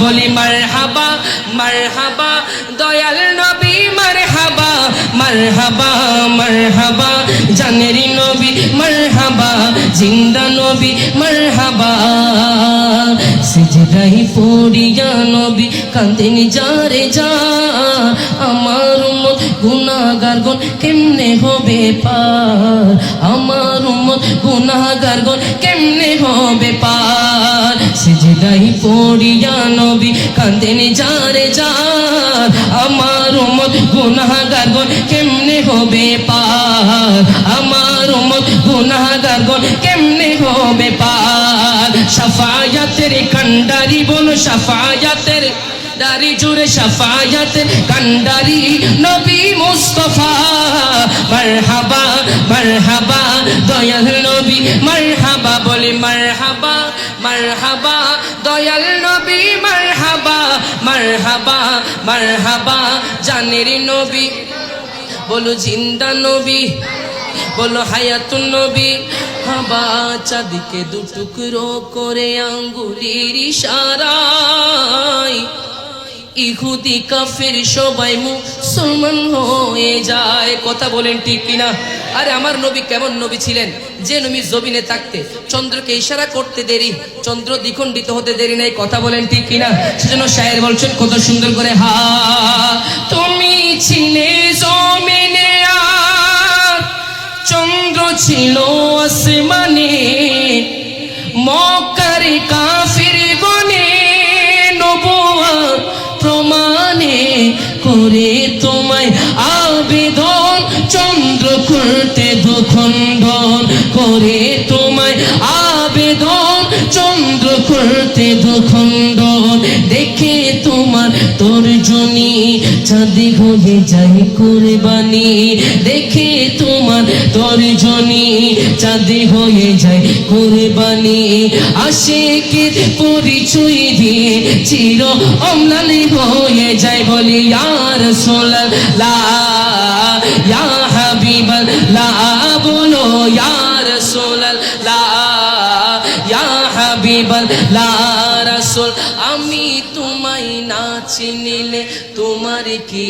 বলি মার হাবা মার হাবা দয়াল নবী মার হাবা মার হাবা মার হাবা জানেরি নবী মার হাবা জিন্দা নবী মার হাবা সিজদাই পড়িয়া নবী কান্দেন যারে যা, আমার উম্মত গুনাহগার গন কেমনে হবে পার? আমার উম্মত গুনাহগার গন পড়িয়া নবী কান্দেন যারে যা আমার উম্মত গুনাহগার গন কেমনে হবে পার? আমার উম্মত গুনাহগার গন কেমনে হবে পার? সাফায়াতের কান্ডারি বলো সাফায়াতের দারি জুড়ে সাফায়াতের কান্ডারি নবী মুস্তফা। মারহাবা মারহাবা, দয়াল নবী মারহাবা, বলি মারহাবা মারহাবা। মারহাবা মারহাবা, জানেরি নবী। বলো জিন্দা নবী, বলো হায়াতুন নবী। হাবা চাঁদিকে দুটুকরো করে আঙ্গুলির ইশারায় ইহুদি কাফের সবাই মুসলমান হয়ে যায়। কথা বলেন ঠিক কিনা? আরে আমার নবী কেমন নবী ছিলেন? যে নবী জমিনে থাকতে, চন্দ্রকে ইশারা করতে দেরি, চন্দ্র দ্বিখণ্ডিত হতে দেরি নাই, কথা বলেন ঠিক কিনা? সেজন্য শায়ের বলছেন, কত সুন্দর করে, হা, তুমি ছিলে জমিনে আর, চন্দ্র ছিল আসমানে, মক্কার করে তোমায় আবেদন চন্দ্র করতে দুখণ্ডন করে তোমায় আবেদন চন্দ্র করতে দুখণ্ডন দেখে তোমার তোর জনি চাঁদি হয়ে যাই কুরবানি। দেখে তোমার তোর জনি চাঁদি হয়ে যায় কুরবানি। আশেকের পরিচয় দিয়ে চির অম্লানি হয়ে যায় বলি ইয়ার সোলা ইয়া হাবিবাল লা বলো ইয়ার সোলাল লা হাবিবাল লা না চিনিলে তোমার কি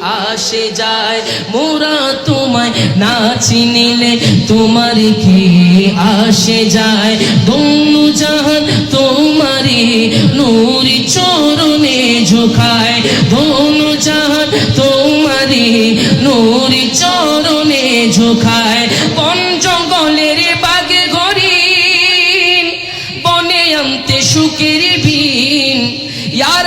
আসে যায়? মোরা তোমায় না চিনিলে তোমার কি আসে যায়? দোনো জাহান তোমারি নূরি চরণে ঝোখায় দোনো জাহান তোমারি নূরি চরণে ঝোখায় বন জঙ্গলের বাগে ঘরি বনে আনতে সুখের বিন। ইয়ার